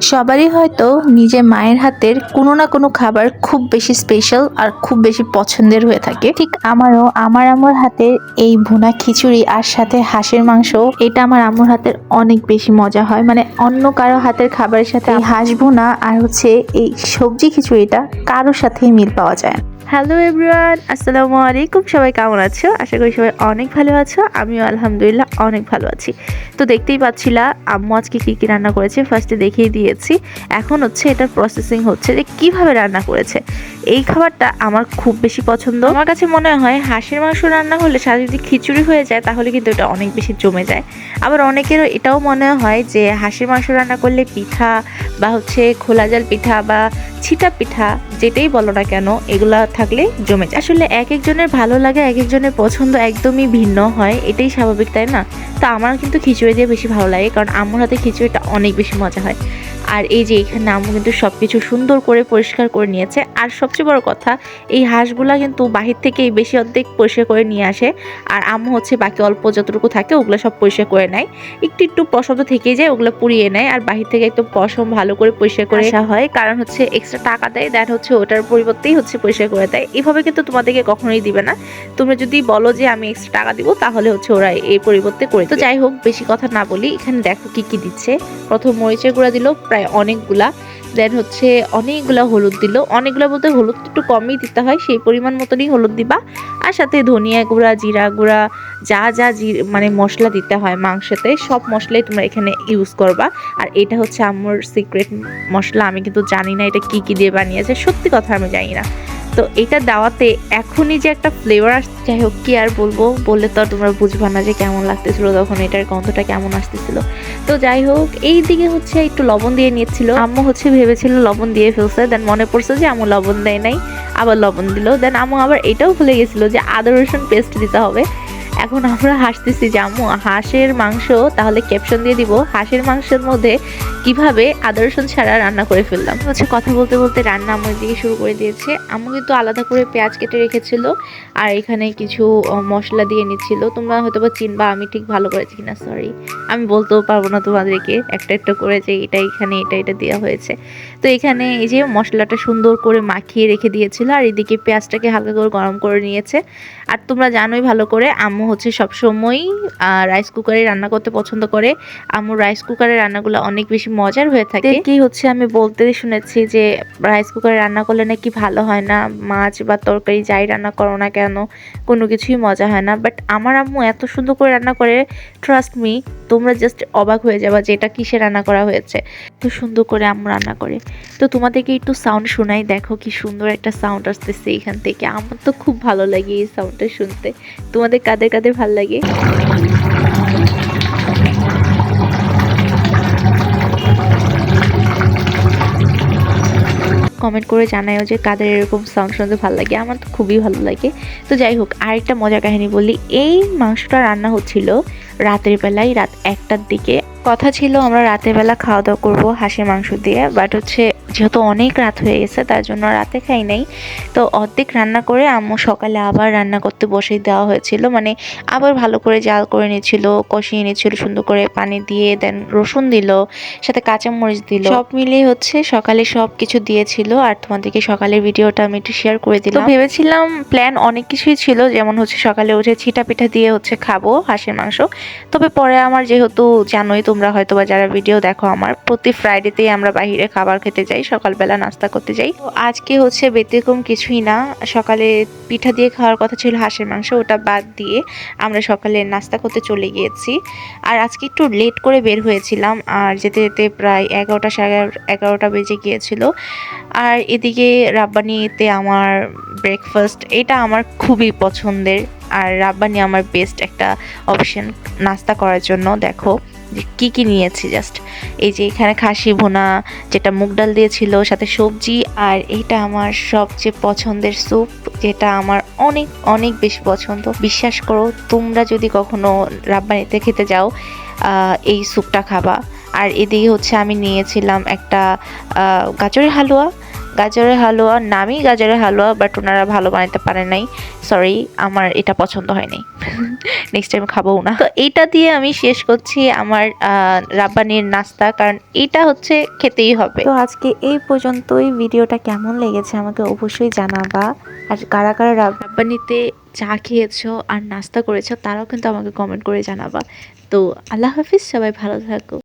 সবারই হয়তো নিজের মায়ের হাতের কোনো না কোনো খাবার খুব বেশি স্পেশাল আর খুব বেশি পছন্দের হয়ে থাকে। ঠিক আমারও, আমার আমার হাতের এই ভুনা খিচুড়ি আর সাথে হাঁসের মাংস, এটা আমার আমার হাতের অনেক বেশি মজা হয়। মানে অন্য কারও হাতের খাবারের সাথে হাঁস ভুনা আর হচ্ছে এই সবজি খিচুড়িটা কারোর সাথেই মিল পাওয়া যায় হ্যালো এভরিওয়ান, আসসালামু আলাইকুম। সবাই কেমন আছো? আশা করি সবাই অনেক ভালো আছো, আমিও আলহামদুলিল্লাহ অনেক ভালো আছি। তো দেখতেই পাচ্ছিলা, আম্মু আজকে কী কী রান্না করেছে ফার্স্টে দেখিয়ে দিয়েছি। এখন হচ্ছে এটার প্রসেসিং হচ্ছে যে কীভাবে রান্না করেছে। এই খাবারটা আমার খুব বেশি পছন্দ। আমার কাছে মনে হয় হাঁসের মাংস রান্না হলে সাথে যদি খিচুড়ি হয়ে যায়, তাহলে কিন্তু এটা অনেক বেশি জমে যায়। আবার অনেকেরও এটাও মনে হয় যে হাঁসের মাংস রান্না করলে পিঠা বা হচ্ছে খোলা জাল পিঠা বা ছিটা পিঠা, যেটাই বলো না কেন, এগুলা থাকলে জমে যায়। আসলে এক একজনের ভালো লাগে, এক একজনের পছন্দ একদমই ভিন্ন হয়, এটাই স্বাভাবিক, তাই না? তা আমার কিন্তু খিচুড়ি দিয়ে বেশি ভালো লাগে, কারণ আমার হাতে খিচুড়িটা অনেক বেশি মজা হয়। আর এই যে এখানে আম্মু কিন্তু সব কিছু সুন্দর করে পরিষ্কার করে নিয়েছে। আর সবচেয়ে বড় কথা এই হাঁসগুলা কিন্তু বাহির থেকেই বেশি অর্ধেক পরিষ্কার করে নিয়ে আসে। আর আম্মু হচ্ছে বাকি অল্প যতটুকু থাকে ওগুলো সব পরিষ্কার করে নেয়। একটু একটু পশম তো থেকেই যায় ওগুলো পুড়িয়ে নেয়। আর বাহির থেকে একদম পশম ভালো করে পরিষ্কার করে আসা হয়। কারণ হচ্ছে এক্সট্রা টাকা দেয় দেন হচ্ছে ওটার পরিবর্তেই হচ্ছে পরিষ্কার করে দেয়। এভাবে কিন্তু তোমাদেরকে কখনোই দিবে না। তোমরা যদি বলো যে আমি এক্সট্রা টাকা দিব তাহলে হচ্ছে ওরা এই পরিবর্তে করে তো যাই হোক বেশি কথা না বলি। এখানে দেখো কি কি দিচ্ছে। প্রথম মরিচের গুঁড়া দিল প্রায় অনেকগুলা। দেন হচ্ছে অনেকগুলা হলুদ দিল। অনেকগুলা বলতে হলুদ একটু কমই দিতে হয়, সেই পরিমাণ মতনই হলুদ দিবা। আর সাথে ধনিয়া গুঁড়া, জিরা গুঁড়া, যা যা মানে মশলা দিতে হয় মাংসতে, সব মশলাই তোমরা এখানে ইউজ করবা। আর এটা হচ্ছে আমার সিক্রেট মশলা, আমি কিন্তু জানি না এটা কি কি দিয়ে বানিয়েছে। সত্যি কথা আমি জানি না। তো এটা দেওয়াতে এখনই যে একটা ফ্লেভার আসছে যাই হোক, কি আর বলব? বললে তো আর তোমরা বুঝবা না যে কেমন লাগতেছিল, তখন এটার গন্ধটা কেমন আসতেছিল। তো যাই হোক, এই দিকে হচ্ছে একটু লবণ দিয়ে নিচ্ছিল আম্মু হচ্ছে ভেবেছিল লবণ দিয়ে ফেলছে দেন মনে পড়ছে যে আম্মু লবণ দেয় নাই, আবার লবণ দিল। দেন আম্মু আবার এটাও ভুলে গেছিল যে আদা, রসুন পেস্ট দিতে হবে। এখন আমরা হাসতেছি যে আম্মু, হাঁসের মাংস তাহলে ক্যাপশন দিয়ে দিব। হাঁসের মাংসের মধ্যে কীভাবে আদা রসুন ছাড়া রান্না করে ফেললাম। হচ্ছে কথা বলতে বলতে রান্না আমার দিকে শুরু করে দিয়েছে। আম্মু কিন্তু আলাদা করে পেঁয়াজ কেটে রেখেছিল আর এখানে কিছু মশলা দিয়ে নিচ্ছিল। তোমরা হয়তো বা চিনবা, আমি ঠিক ভালো করেছি কিনা সরি আমি বলতেও পারব না তোমাদেরকে, একটা একটা করে যে এটা এখানে, এটা এটা দেওয়া হয়েছে। তো এখানে এই যে মশলাটা সুন্দর করে মাখিয়ে রেখে দিয়েছিল আর এদিকে পেঁয়াজটাকে হালকা করে গরম করে নিয়েছে। আর তোমরা জানোই ভালো করে আম্মু হচ্ছে সবসময়ই রাইস কুকারে রান্না করতে পছন্দ করে। আম্মু রাইস কুকারে রান্নাগুলো অনেক বেশি মজার হয়ে থাকে। কি হচ্ছে আমি বলতে শুনেছি যে রাইস কুকারে রান্না করলে নাকি ভালো হয় না, মাছ বা তরকারি যাই রান্না করো না কেন, কোনো কিছুই মজা হয় না। বাট আমার আম্মু এত সুন্দর করে রান্না করে ট্রাস্ট মি তোমরা জাস্ট অবাক হয়ে যাবা যে এটা কিসে রান্না করা হয়েছে। তো সুন্দর করে আম্মু রান্না করে। তো তোমাদেরকে একটু সাউন্ড শোনাই, দেখো কি সুন্দর একটা সাউন্ড আসতেছে এখান থেকে। আমার তো খুব ভালো লাগে এই সাউন্ডটা শুনতে। তোমাদের কাদের কাদের ভালো লাগে? কমেন্ট করে জানায়ও যে কাদের এরকম সাউন্ড শুনতে ভালো লাগে। আমার তো খুবই ভালো লাগে। তো যাই হোক, আরেকটা মজার কাহিনী বলি। এই মাংসটা রান্না হচ্ছিল রাতের বেলায়, রাত একটার দিকে। কথা ছিল আমরা রাতের বেলা খাওয়া দাওয়া করব হাঁসের মাংস দিয়ে। বাট হচ্ছে যেহেতু অনেক রাত হয়ে গেছে তার জন্য রাতে খাই নাই। তো অর্ধেক রান্না করে আম্মু সকালে আবার রান্না করতে বসিয়ে দেওয়া হয়েছিল। মানে আবার ভালো করে জাল করে নিয়েছিল কষিয়ে নিয়েছিল সুন্দর করে পানি দিয়ে দেন রসুন দিল সাথে কাঁচামরিচ দিল। সব মিলিয়ে হচ্ছে সকালে সব কিছু দিয়েছিল। আর তোমাদেরকে সকালের ভিডিওটা আমি একটু শেয়ার করে দিলাম। ভেবেছিলাম প্ল্যান অনেক কিছুই ছিল যেমন হচ্ছে সকালে উঠে ছিটা পিঠা দিয়ে হচ্ছে খাব হাঁসের মাংস। তবে পরে আমার যেহেতু জানোই তোমরা হয়তো বা যারা ভিডিও দেখো আমার, প্রতি ফ্রাইডেতেই আমরা বাইরে খাবার খেতে যাই, সকালবেলা নাস্তা করতে যাই। তো আজকে হচ্ছে ব্যতিক্রম কিছুই না, সকালে পিঠা দিয়ে খাওয়ার কথা ছিল হাঁসের মাংস, ওটা বাদ দিয়ে আমরা সকালে নাস্তা করতে চলে গিয়েছি। আর আজকে একটু লেট করে বের হয়েছিলাম, আর যেতে যেতে প্রায় এগারোটা সাড়ে এগারোটা বেজে গিয়েছিল। আর এদিকে রাব্বানিতে আমার ব্রেকফাস্ট এটা আমার খুবই পছন্দের। আর রাব্বানি আমার বেস্ট একটা অপশন নাস্তা করার জন্য, দেখো। যে কী কী নিয়েছি জাস্ট এই যে এখানে খাসি ভুনা, যেটা মুগ ডাল দিয়েছিল সাথে সবজি, আর এইটা আমার সবচেয়ে পছন্দের স্যুপ, যেটা আমার অনেক অনেক বেশি পছন্দ। বিশ্বাস করো, তোমরা যদি কখনো রাব্বানিতে খেতে যাও এই স্যুপটা খাবা। আর এদিকে হচ্ছে আমি নিয়েছিলাম একটা গাজরের হালুয়া গাজরের হালুয়া নামই গাজরের হালুয়া বাট ওনারা ভালো বানাতে পারে নাই। সরি আমার এটা পছন্দ হয়নি নেক্সট টাইম খাব না। তো এইটা দিয়ে আমি শেষ করছি আমার রাব্বানির নাস্তা কারণ এটা হচ্ছে খেতেই হবে। তো আজকে এই পর্যন্তই। ভিডিওটা কেমন লেগেছে আমাকে অবশ্যই জানাবা। আর কারা কারা রাব্বানিতে চা খেয়েছো আর নাস্তা করেছ তারাও কিন্তু আমাকে কমেন্ট করে জানাবা। তো আল্লাহ হাফিজ সবাই ভালো থাকো।